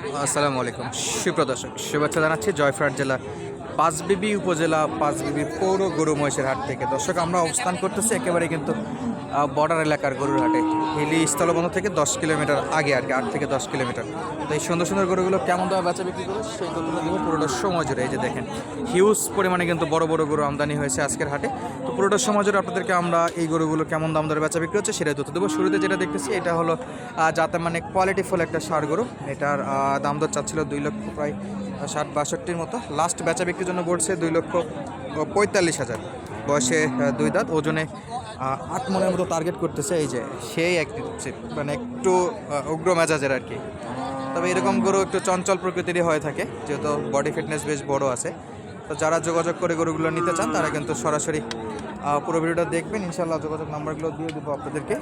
আসসালামু আলাইকুম। সুপ্রদর্শক শুভেচ্ছা জানাচ্ছি জয়ফ্রাট জেলা পাঁচবিবি উপজেলা, পাঁচবিবি পৌর গরু মহিষের হাট থেকে। দর্শক, আমরা অবস্থান করতেছি একেবারে কিন্তু বর্ডার এলাকার গরুর হাটে। হিলি স্থলবন্দর থেকে দশ কিলোমিটার আগে আর কি, আট থেকে দশ কিলোমিটার। তো এই সুন্দর সুন্দর গরুগুলো কেমন দামে বেচা বিক্রি করে, সেই গরুগুলো দেবো পুরোটা সময় জুড়ে, এই যে দেখেন হিউজ পরিমাণে কিন্তু বড় বড় গরু আমদানি হয়েছে আজকের হাটে। তো পুরোটা সময় জুড়ে আপনাদেরকে আমরা এই গরুগুলো কেমন দাম দরে বেচা বিক্রি হচ্ছে সেটাই তথ্য দেবো। শুরুতে যেটা দেখতেছি, এটা হলো যাতে মানে কোয়ালিটি কোয়ালিটিফুল একটা সার গরু। এটার দাম দর চাচ্ছিল দুই লক্ষ, প্রায় ষাট, বাষট্টির মতো। লাস্ট বেচা বিক্রির জন্য বলছে দুই লক্ষ পঁয়তাল্লিশ হাজার। বয়সে দুই দাঁত, ওজনে আট মনের মতো টার্গেট করতেছে এই যে, সেই এক মানে একটু উগ্র মেজাজের আর কি। তবে এরকম গরু একটু চঞ্চল প্রকৃতিরই হয়ে থাকে, যেহেতু বডি ফিটনেস বেশ বড় আছে। তো যারা যোগাযোগ করে গরুগুলো নিতে চান, তারা কিন্তু সরাসরি পুরো ভিডিওটা দেখবেন। ইনশাল্লাহ যোগাযোগ নাম্বারগুলো দিয়ে দেবো আপনাদেরকে।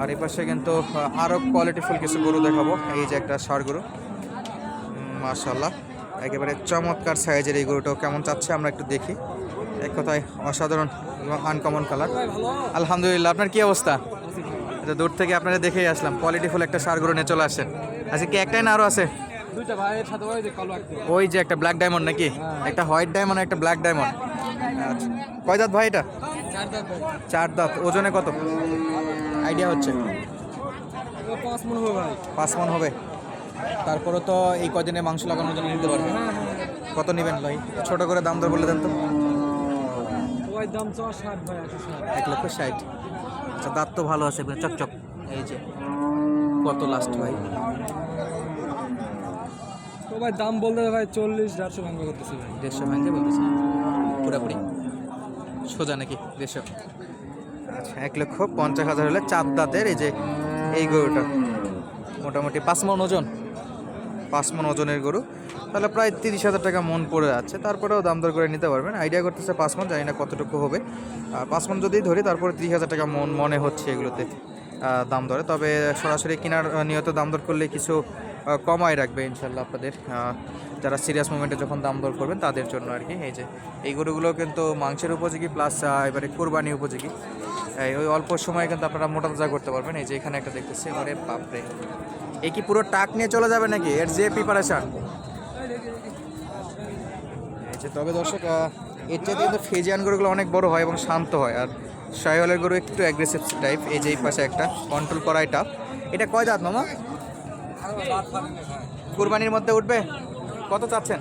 আর এই পাশে কিন্তু আরও কোয়ালিটিফুল কিছু গরু দেখাবো, এই যে একটা সার গরু। মাশাল্লাহ একেবারে চমৎকার সাইজের এই গরুটাও কেমন চাচ্ছে আমরা একটু দেখি। এক কথায় অসাধারণ এবং আনকমন কালার আলহামদুলিল্লাহ আপনার কি অবস্থা? এটা দূর থেকে আপনারা দেখেই আসলাম। কোয়ালিটিফুল একটা সার গরু নিয়ে চলে আসেন আচ্ছা কি একটাই না আরও আছে? ওই যে একটা। ব্ল্যাক ডায়মন্ড নাকি? একটা হোয়াইট ডায়মন্ড একটা ব্ল্যাক ডায়মন্ড আচ্ছা কয় দাঁত ভাই এটা? চার দাঁত ভাই। চার দাঁত ওজনে কত? আইডিয়া হচ্ছে। পাঁচ মন হবে পাঁচ মন হবে। তারপরে তো এই কদিনে মাংস লাগানোর জন্য নিতে পারবে। কত নেবেন ভাই? ছোট করে দাম দর বলে দেন তো। এক লক্ষ ষাট। আচ্ছা দাঁত তো ভালো আছে চকচক। এই যে কত লাস্ট ভাই? তো ভাই দাম বলতে ভাই চল্লিশ দেড়শো ভাঙ্গা করতেছি ভাই। দেড়শো ভাঙতে বলতেছে? পুরাপুরি। সোজা নাকি দেড়শো? আচ্ছা এক লক্ষ পঞ্চাশ হাজার হলে চার দাঁতের এই যে এই গরুটা। মোটামুটি পাঁচ মন ওজন? পাঁচ মন ওজনের গরু, তাহলে প্রায় তিরিশ হাজার টাকা মন পড়ে যাচ্ছে তারপরেও দাম দর করে নিতে পারবেন। আইডিয়া করতেছে পাঁচ মন জানি না কতটুকু হবে। পাঁচ মন যদি ধরি, তারপরে তিরিশ হাজার টাকা মন, মনে হচ্ছে এগুলোতে দাম দরে। তবে সরাসরি কেনার নিয়ত দাম দর করলে কিছু কমাই রাখবে ইনশাল্লাহ আপনাদের। যারা সিরিয়াস মুভমেন্টে যখন দাম দর করবেন, তাদের জন্য আর কি। এই যে, এই গরুগুলো কিন্তু মাংসের উপযোগী প্লাস এবারে কোরবানি উপযোগী। ওই অল্প সময়ে কিন্তু আপনারা মোটা তাজা করতে পারবেন। এই যে, এখানে একটা দেখতেছি এবারে বাপরে। এ কি পুরো টাক নিয়ে চলে যাবে নাকি? এর যে প্রিপারেশন তবে দর্শক এর চাইতে কিন্তু ফেজিয়ান গরুগুলো অনেক বড় হয় এবং শান্ত হয়। আর শাহিওয়ালের গরু একটু অ্যাগ্রেসিভ টাইপ এই যে এই পাশে একটা কন্ট্রোল করাই টাফ এটা কয় দাঁত, মামা? কুরবানির মধ্যে উঠবে? কত চাচ্ছেন?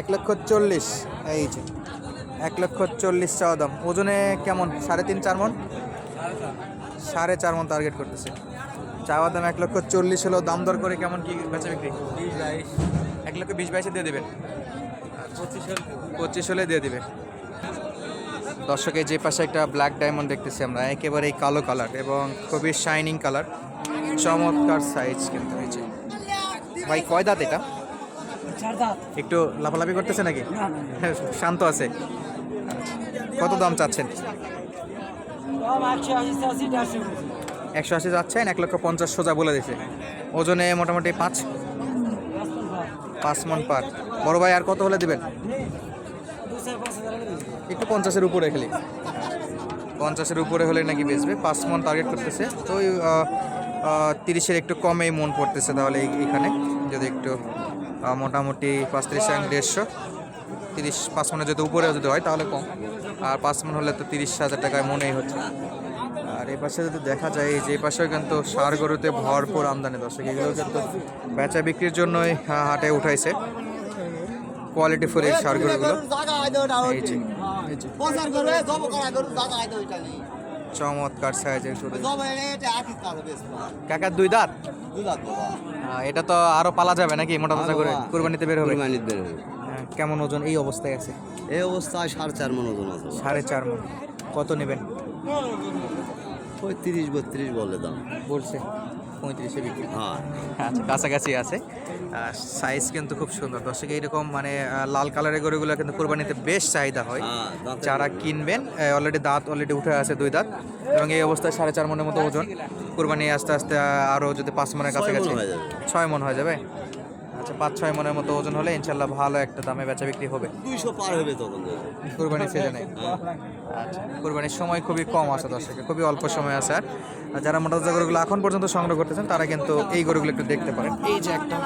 এক লক্ষ চল্লিশ। এই যে, এক লক্ষ চল্লিশ চাওয়া দাম। ওজনে কেমন? সাড়ে তিন, চার মন? সাড়ে চার মন টার্গেট করতেছে। চাওয়া দাম এক লক্ষ চল্লিশ হলেও দাম দর করে কেমন কি বেচা বিক্রি? এক লক্ষ বিশ বাইশে দিয়ে দেবেন। পঁচিশ হলে দিয়ে দিবে দর্শকের যে পাশে একটা ব্ল্যাক ডায়মন্ড দেখতেছি আমরা একেবারেই কালো কালার এবং খুবই শাইনিং কালার চমৎকার সাইজ কিন্তু হয়েছে ভাই কয় দাঁত এটা? একটু লাফালাফি করতেছে নাকি? শান্ত আছে। কত দাম চাচ্ছেন? একশো আশি যাচ্ছেন, এক লক্ষ পঞ্চাশ সোজা বলে দিছে ওজনে মোটামুটি পাঁচ পাঁচ মন পার। বড় ভাই, আর কত হলে দিবেন? একটু পঞ্চাশের উপরে খেলি। পঞ্চাশের উপরে হলে নাকি বেচবে, পাঁচ মন টার্গেট করতেছে। তো ওই তিরিশের একটু কমেই মন পড়তেছে তাহলে এখানে যদি একটু মোটামুটি পাঁচ তিরিশ দেড়শো, তিরিশ পাঁচ মনে যদি উপরে যদি হয় তাহলে কম। আর পাঁচ মন হলে তো তিরিশ হাজার টাকায় মনেই হচ্ছে আর এই পাশে যদি দেখা যায় এই যে পাশেও কিন্তু সার গরুতে ভরপুর আমদানি দর্শক এগুলো কিন্তু বেচা বিক্রির জন্যই হাটে উঠাইছে। কোয়ালিটি ফুল এই সার গরুগুলো। চমৎকার সাইজের কাকার দুই দাঁত? এটা তো আরও পালা যাবে নাকি মোটা মোটা করে কুরবানিতে বের হবে। কেমন ওজন এই অবস্থায় আছে? এই অবস্থায় সাড়ে চার মন ওজন আছে। সাড়ে চার মন। কত নেবেন? পঁয়ত্রিশ বত্রিশ বলে দাম। বলছে পঁয়ত্রিশে বিক্রি। হ্যাঁ। আচ্ছা কাছাকাছি আছে। সাইজ কিন্তু খুব সুন্দর। দর্শক এইরকম মানে লাল কালারের গরুগুলো কিন্তু কোরবানিতে বেশ চাহিদা হয়। হ্যাঁ যারা কিনবেন অলরেডি দাঁত অলরেডি উঠে আছে দুই দাঁত। এবং এই অবস্থায় সাড়ে চার মনের মতো ওজন। কোরবানি আস্তে আস্তে আরও যদি পাঁচ মনের কাছাকাছি ছয় মন হয়ে যাবে? আচ্ছা পাঁচ ছয় মনের মতো ওজন হলে ইনশাল্লাহ ভালো একটা দামে বেচা বিক্রি হবে। দুইশো পার হবে তখন। কোরবানির সিজনে আচ্ছা কোরবানির সময় খুবই কম আছে দর্শকের, খুবই অল্প সময় আছে। আর যারা মোটা তাজা গরুগুলো এখন পর্যন্ত সংগ্রহ করতেছেন, তারা কিন্তু এই গরুগুলো একটু দেখতে পারেন। এই যে একটা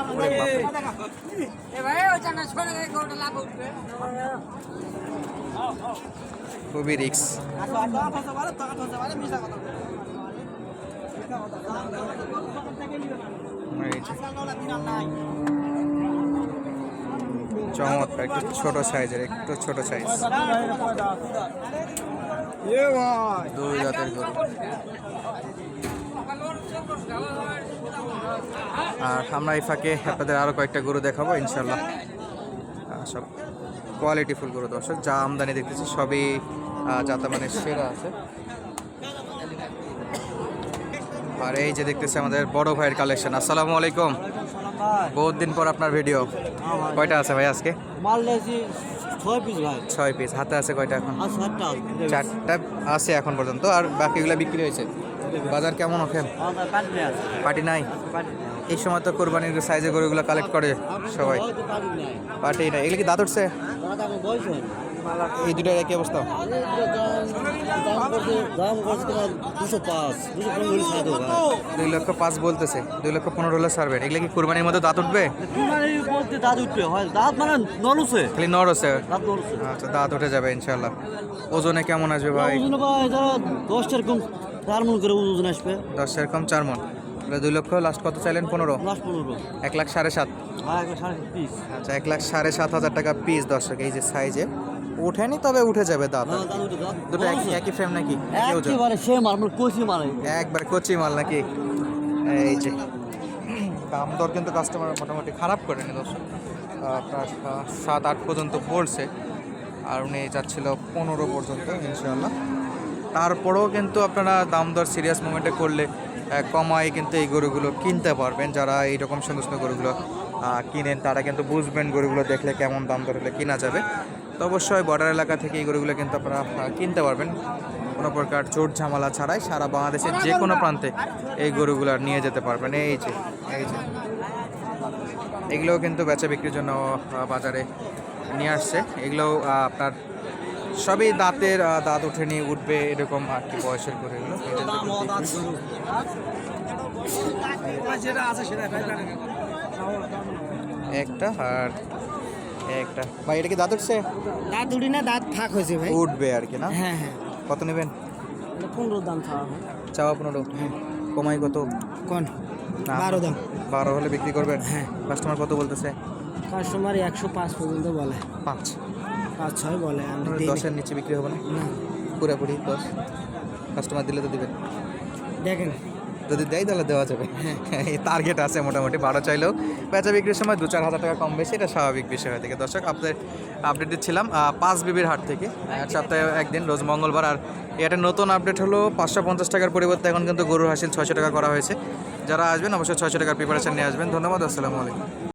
খুবই রিক্স চমৎকার একটু ছোট সাইজের একটু ছোট সাইজ। দুই জাতের গরু। আর আমরা এই ফাঁকে আপনাদের আরও কয়েকটা গরু দেখাবো ইনশাল্লাহ সব কোয়ালিটি ফুল গরু দর্শক যা আমদানি দেখতেছি সবই যাতে মানে সেরা আছে। আর এই যে দেখতেছি আমাদের বড় ভাইয়ের কালেকশন আসসালামু আলাইকুম। বহুত দিন পর আপনার ভিডিও কয়টা আছে ভাই আজকে? ছয় পিস ভাই। ছয় পিস হাতে আছে কয়টা এখন? চারটা আছে এখন পর্যন্ত। আর বাকিগুলো বিক্রি হয়েছে। বাজার কেমন আছে। পার্টি নাই? এই সময় তো কোরবানির সাইজে গরুগুলো কালেক্ট করে সবাই। পার্টি নাই। এগুলো কি দাঁত উঠছে? হয় এই দুটার একই অবস্থা? দুই লক্ষ পাঁচ বলতেছে দুই লক্ষ পনেরো হলে সারবেন এগুলো কি কোরবানির মধ্যে দাঁত উঠবে? দাঁত উঠবে হয় দাঁত মানে নলুছে খালি নলুছে আচ্ছা দাঁত উঠে যাবে ইনশাল্লাহ ওজনে কেমন আসবে ভাই? ওজন ভাই ধরো দশটা চার মন করে ওজন আসবে দশ এরকম চার মন। দুই লক্ষ লাস্ট কত চাইলেন? পনেরো। এক লাখ সাড়ে সাত। পিস আচ্ছা এক লাখ সাড়ে সাত হাজার টাকা পিস দর্শক এই যে সাইজে উঠেনি তবে উঠে যাবে দাঁত হ্যাঁ, দুটো একই একই ফ্রেম নাকি? একেবারে সেম আর মানে কচি মারে একবার কচি মাল নাকি? এই যে। দাম দর কিন্তু কাস্টমার মোটামুটি খারাপ করেনি দর্শক। আপনার সাত আট পর্যন্ত পড়ছে আর উনি যাচ্ছিল পনেরো পর্যন্ত ইনশাল্লাহ তারপরেও কিন্তু আপনারা দাম দর সিরিয়াস মুভমেন্টে করলে কমায় কিন্তু এই গরুগুলো কিনতে পারবেন। যারা এইরকম সুন্দর সুন্দর গরুগুলো কিনেন তারা কিন্তু বুঝবেন গরুগুলো দেখলে কেমন দাম দর হলে কিনা যাবে। তো অবশ্যই বর্ডার এলাকা থেকে এই গরুগুলো কিন্তু আপনারা কিনতে পারবেন। কোনো প্রকার চোট ঝামেলা ছাড়াই সারা বাংলাদেশের যে কোনো প্রান্তে এই গরুগুলো নিয়ে যেতে পারবেন। এই যে এই যে। এগুলোও কিন্তু বেচা বিক্রির জন্য বাজারে নিয়ে আসছে। এগুলোও আপনার সবই দাঁতের দাঁত উঠে নিয়ে উঠবে এরকম আর কি বয়সের করে এগুলো একটা আর একটা। ভাই এটা কি দাঁত উঠছে? দাঁত উঠি না দাঁত ফাঁক হয়েছে ভাই। উঠবে আর কি না? হ্যাঁ হ্যাঁ। কত নেবেন? পনেরো দাম হয়। চাওয়া পনেরো। কমাই কত? কোন? না, বারো দাম। বারো হলে বিক্রি করবেন? হ্যাঁ। কাস্টমার কত বলতেছে? কাস্টমার একশো পাঁচ পর্যন্ত বলে। পাঁচ। পাঁচ ছয় বলে দশের নিচে বিক্রি হবে না? না। পুরোপুরি দশ। কাস্টমার দিলে তো দিবেন। দেখেন যদি দেয় তাহলে দেওয়া যাবে। টার্গেট আছে মোটামুটি বারো চাইলেও। পেঁচা বিক্রির সময় দু চার হাজার টাকা কম বেশি, এটা স্বাভাবিক বিষয় হয়ে থাকে। দর্শক, আপনাদের আপডেট দিচ্ছিলাম পাঁচ বিবির হাট থেকে। এক সপ্তাহে একদিন, রোজ মঙ্গলবার। আর এটা নতুন আপডেট হলো, পাঁচশো পঞ্চাশ টাকার পরিবর্তে এখন কিন্তু গরুর হাসিল ছয়শো টাকা করা হয়েছে। যারা আসবেন, অবশ্যই ছয়শো টাকার প্রিপারেশন নিয়ে আসবেন। ধন্যবাদ, আসসালামু আলাইকুম।